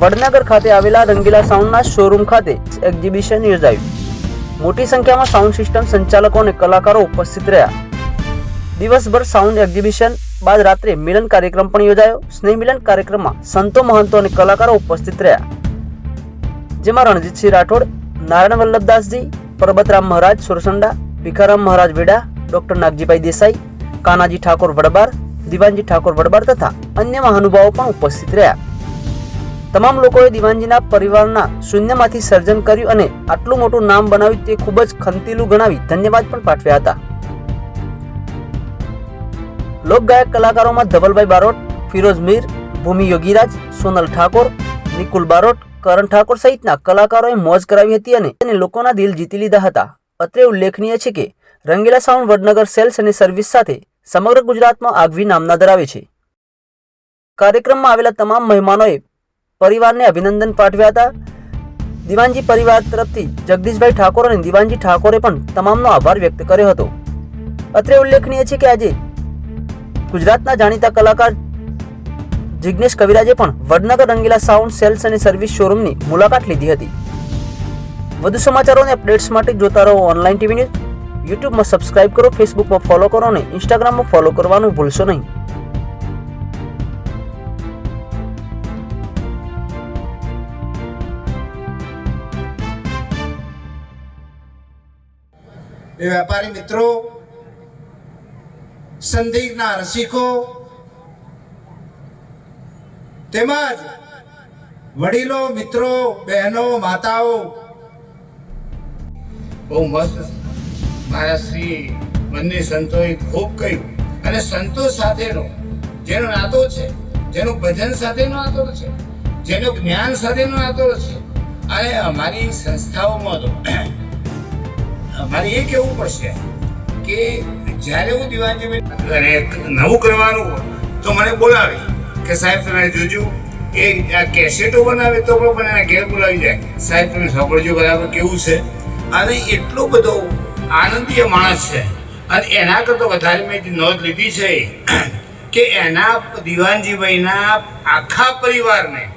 વડનગર ખાતે આવેલા રંગીલા સાઉન્ડના શોરૂમ ખાતે એક્ઝિબિશન યોજાયું. મોટી સંખ્યામાં સાઉન્ડ સિસ્ટમ સંચાલકો અને કલાકારો ઉપસ્થિત રહ્યા. દિવસભર સાઉન્ડ એક્ઝિબિશન બાદ રાત્રે મિલન કાર્યક્રમ પણ યોજાયો. સ્નેહ મિલન કાર્યક્રમમાં સંતો, મહંતો અને કલાકારો ઉપસ્થિત રહ્યા. જેમાં રણજીતસિંહ રાઠોડ, નારાયણ વલ્લભદાસજી, પરબતરામ મહારાજ સુરસંડા, ભિખારામ મહારાજ વેડા, ડોક્ટર નાગજીભાઈ દેસાઈ, કાનાજી ઠાકોર વડબાર, દિવાનજી ઠાકોર વડબાર તથા અન્ય મહાનુભાવો પણ ઉપસ્થિત રહ્યા. તમામ લોકોએ દિવાનજીના પરિવારના શૂન્યમાંથી સર્જન કર્યું અને આટલું મોટું નામ બનાવ્યું તે ખૂબ જ ખંતીલું ગણાવી ધન્યવાદ પણ પાઠવ્યા હતા. લોકગાયક કલાકારોમાં ધવલભાઈ બારોટ, ફિરોઝ મીર, ભૂમિ યોગીરાજ, સોનલ ઠાકોર, નિકુલ બારોટ, કરણ ઠાકોર સહિતના કલાકારોએ મોજ કરાવી હતી અને તેને લોકોના દિલ જીતી લીધા હતા. અત્રે ઉલ્લેખનીય છે કે રંગીલા સાઉન્ડ વડનગર સેલ્સ અને સર્વિસ સાથે સમગ્ર ગુજરાતમાં આગવી નામના ધરાવે છે. કાર્યક્રમમાં આવેલા તમામ મહેમાનોએ પરિવારને અભિનંદન પાઠવ્યા હતા. દિવાનજી પરિવાર તરફથી જગદીશભાઈ ઠાકોર અને દિવાનજી ઠાકોરે પણ તમામનો આભાર વ્યક્ત કર્યો હતો. અત્રે ઉલ્લેખનીય છે કે આજે ગુજરાતના જાણીતા કલાકાર જિગ્નેશ કવિરાજે પણ વડનગર રંગીલા સાઉન્ડ સેલ્સ અને સર્વિસ શોરૂમની મુલાકાત લીધી હતી. વધુ સમાચારો અને અપડેટ્સ માટે જોતા રહો ઓનલાઈન ટીવી ન્યૂઝ. યુટ્યુબમાં સબસ્ક્રાઇબ કરો, ફેસબુકમાં ફોલો કરો અને ઇન્સ્ટાગ્રામમાં ફોલો કરવાનું ભૂલશો નહીં. એ વેપારી મિત્રો, સંદીપના રસિકો, તેમજ વડીલો, મિત્રો, બહેનો, માતાઓ. બહુ મસ્ત મારા શ્રી બંને સંતોએ ખૂબ કહ્યું. અને સંતો સાથેનો જેનો નાતો છે, જેનો ભજન સાથેનો નાતો છે, જેનો જ્ઞાન સાથેનો નાતો છે, અને અમારી સંસ્થાઓમાં તો અમારે એ કહેવું પડશે કે જ્યારે હું અને નવું કરવાનું હોય, તો મને બોલાવે કે સાહેબ તમે જોજો, એ કેસેટો બનાવે તો પણ મને એના ઘેર બોલાવી જાય. સાહેબ, તમે સાંભળજો બરાબર કેવું છે? અને એટલો બધો આનંદીય માણસ છે. અને એના કરતાં વધારે મેં જે નોંધ લીધી છે કે એના દિવાનજીભાઈના આખા પરિવારને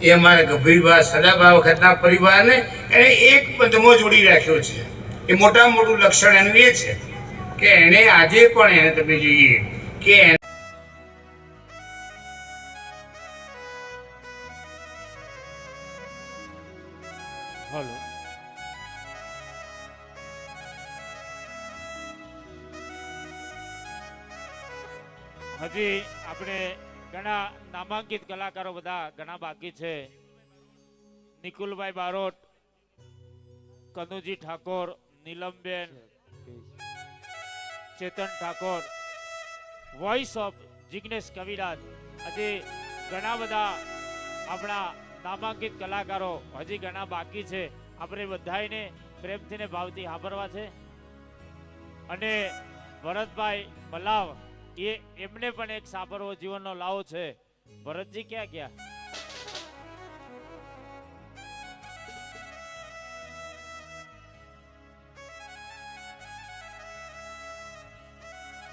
એ અમારા ગભીરભા સદાભા વખતના પરિવારને એણે એક પદમો જોડી રાખ્યો છે. એ મોટામાં મોટું લક્ષણ એનું એ છે કે એણે આજે પણ એને તમે જોઈએ કે હજી આપણે ઘણા નામાંકિત કલાકારો બધા ઘણા બાકી છે. નિકુલભાઈ બારોટ, કનુજી ઠાકોર, નીલમબેન, ચેતન ઠાકોર વોઇસ ઓફ જિગ્નેશ કવિરાજ હજી ઘણા બધા આપણા નામાંકિત કલાકારો હજી ઘણા બાકી છે. આપણે બધાને પ્રેમથી ને ભાવથી સાંભળવા છે. અને ભરતભાઈ મલાવ એ એમને પણ એક સાંભળવો જીવનનો લાવો છે. ભરતજી ક્યાં ગયા?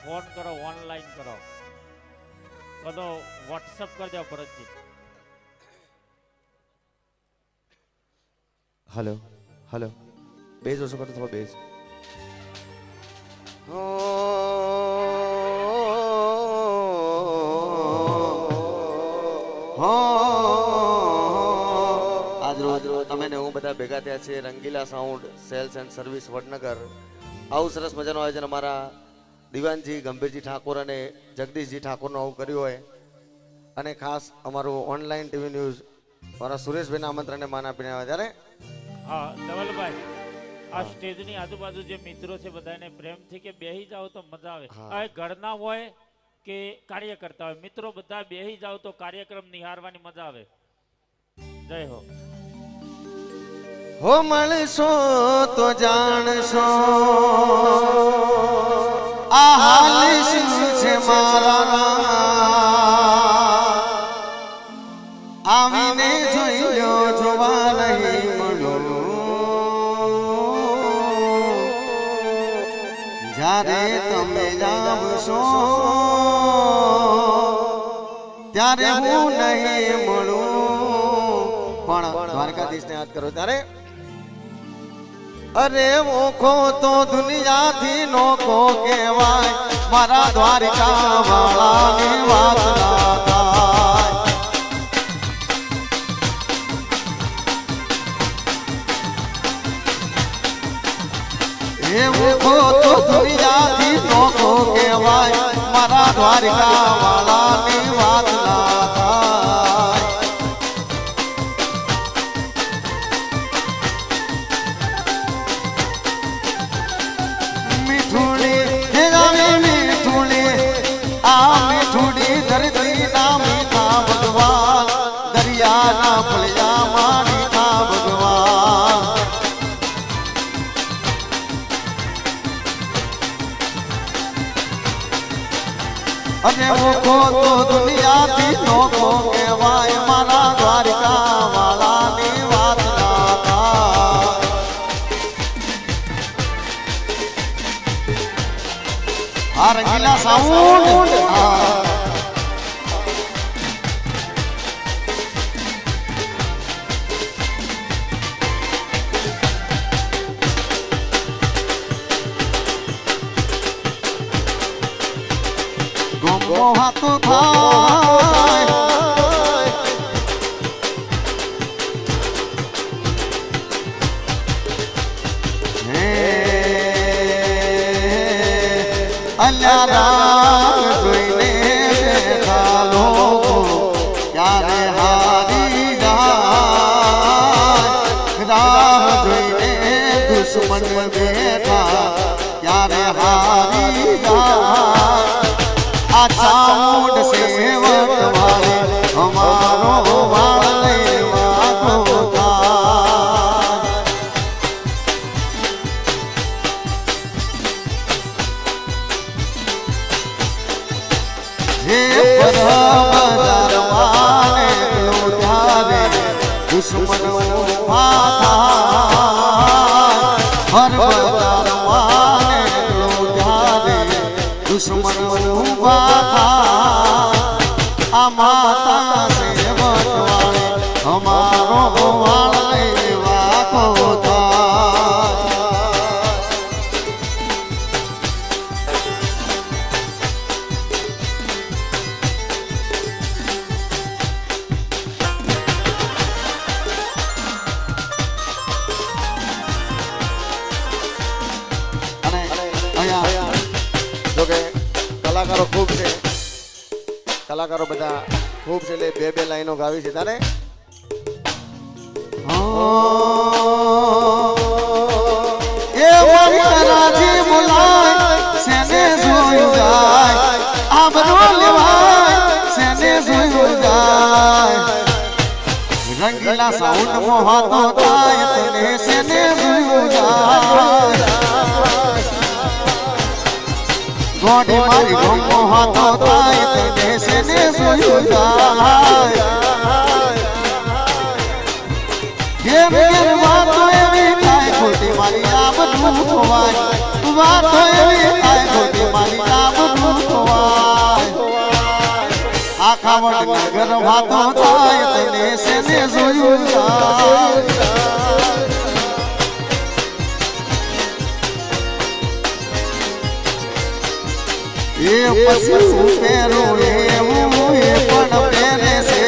ફોન કરો ઓનલાઈન કરો. બધો વોટ્સઅપ કરજો ભરતજી. હલો હલો બેઝ ઓછો કરો થોડો બેઝ આજ રોજ તમે ને હું બધા ભેગા થયા છીએ Rangila sound sales and service Vadnagar. આવું સરસ મજાનું આયોજન અમારા દિવાનજી ગંભીરજી ઠાકોર અને જગદીશજી ઠાકોરનું આવું કર્યું હોય. અને ખાસ અમારું ઓનલાઈન ટીવી ન્યૂઝ મારા સુરેશભાઈના આમંત્રણને માન આપીને આવ્યા ત્યારે હા ધવલભાઈ આ સ્ટેજની આજુબાજુ જે મિત્રો છે બધાને પ્રેમથી કે બેહી જાઓ તો મજા આવે. આ ઘરના હોય કે કાર્યકર્તા હોય મિત્રો બધા બેહી જાઓ તો કાર્યક્રમ નિહાળવાની મજા આવે. જય હો. હો મળશો તો જાણશો. આ હાલ શું છે મારા આવીને જોઈ લો, જોવા નહીં મળો. જ્યારે તમે જાવશો ત્યારે હું નહીં મળું. દ્વારકાધીશને યાદ કરો, ત્યારે અરે ઓખો તો દુનિયાથી નોખો કહેવાય. મારા દ્વારકા વાળાની વાત ના થાય. એવું ખો તો દુનિયાથી નોખો કહેવાય. મારા દ્વારકા વાળાની દરિયાના ફળિયામાં ના ભગવાન અને ઓખો તો દુનિયાથી નોખો કહેવાય મારા દ્વારકા વાળાની વાત ના. આ રંગીલા સાઉન્ડ. હાથો થાય. અલ્યા રામ. દુશ્મન આ માતા કલાકારો ખૂબ છે. કલાકારો બધા ખૂબ છે એટલે બે બે લાઈનો ગાવી છે. તારે? રંગીલા સાઉન્ડ મોહાતો થાય તને સેને જોઈ જાય? ગોડી મારી ગમો હાથો થાય તને સેને જોઈ જાય. કેમ કેમ વાતો એવી થાય, ખોટી મારી આ બધું ખોવાય. વાતો એવી થાય, ખોટી મારી આ બધું ખોવાય. આખા વડનગર વાતો થાય તને સેને જોયું જાય. એ પછી હું પહેરું એવું એ પણ છે.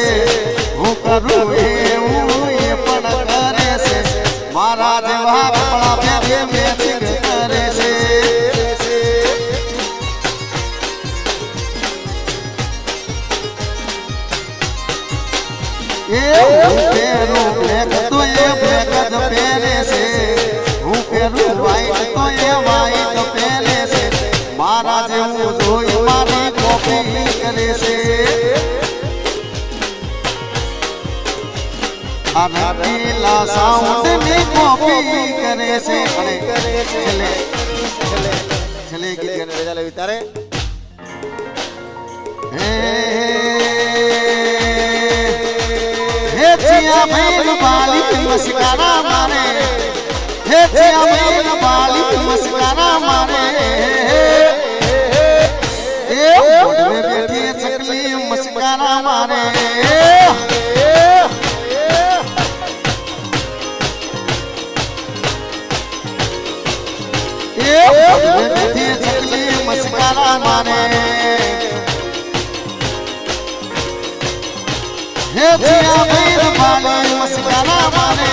હું કરું એવું એ પણ કરે છે. મારા જેવા આ રંગીલા સાઉન્ડની કોપી કરે છે. અને ચિયા મેલ બાલી મસ્કરા મારે. હે ચિયા મેલ બાલી મસ્કારા મારે. મારે.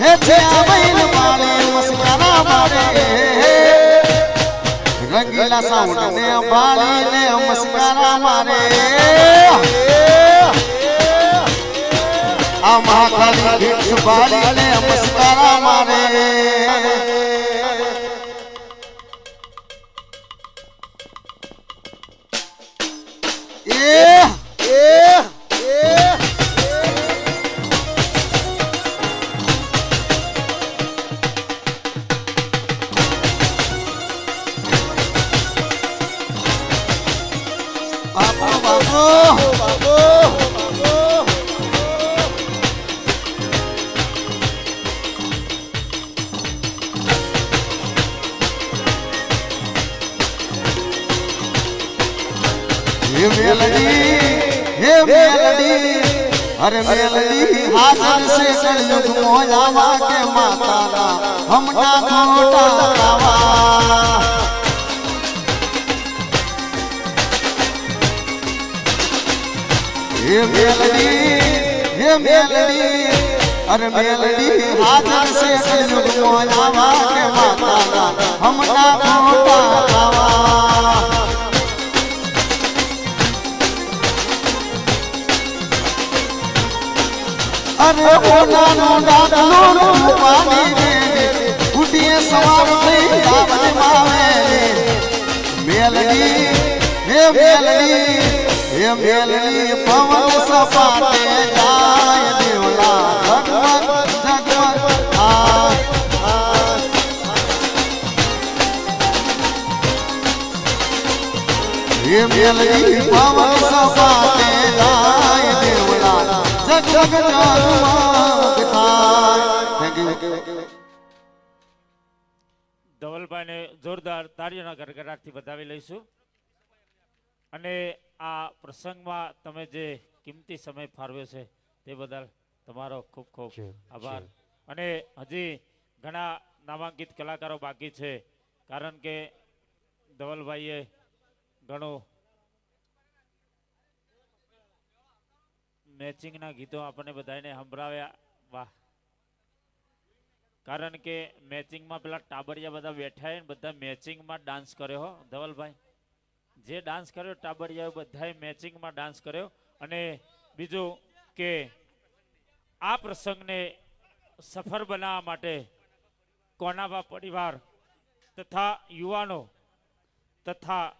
હે છિયા બૈન બાલે મસ્કારા મારે. રંગીલા સાઉન્ડ ને બાળી ને મસ્કારા મારે આ મહાકાળી મારે. હે મેલડી હે મેલડી અરે મેલડી હાજર સે કળયુગ મોલાવા કે માતાના હમના ખોટા લાવા હે મેલડી હે મેલડી અરે મેલડી હાજર સે કળયુગ મોલાવા કે માતાના હમના ખોટા લાવા અરે ઓનાનો ડાકલો રૂપાલી રે. ઉડીએ સવાર થઈ આવને માવે મેલડી, હે મેલડી હે મેલડી, પવન સપાટે જાય દેવલા ભગવાન જગવાન આ હે મેલડી, પવન સપાટે ધવલભાઈને જોરદાર તાળીઓના ગરગડાટથી વધાવી લઈશું. અને આ પ્રસંગમાં તમે જે કિંમતી સમય ફાળવ્યો છે તે બદલ તમારો ખૂબ ખૂબ આભાર. અને હજી ઘણા નામાંકિત કલાકારો બાકી છે કારણ કે ધવલભાઈએ ઘણું મેચિંગના ગીતો આપણને બધાને સંભળાવ્યા. વાહ. કારણ કે મેચિંગમાં પેલા ટાબરિયા બધા બેઠા ને, બધા મેચિંગમાં ડાન્સ કર્યો હો, ધવલભાઈ. જે ડાન્સ કર્યો ટાબરિયા બધાએ મેચિંગમાં ડાન્સ કર્યો. અને બીજું કે આ પ્રસંગને સફળ બનાવવા માટે કોનાવા પરિવાર તથા યુવાનો તથા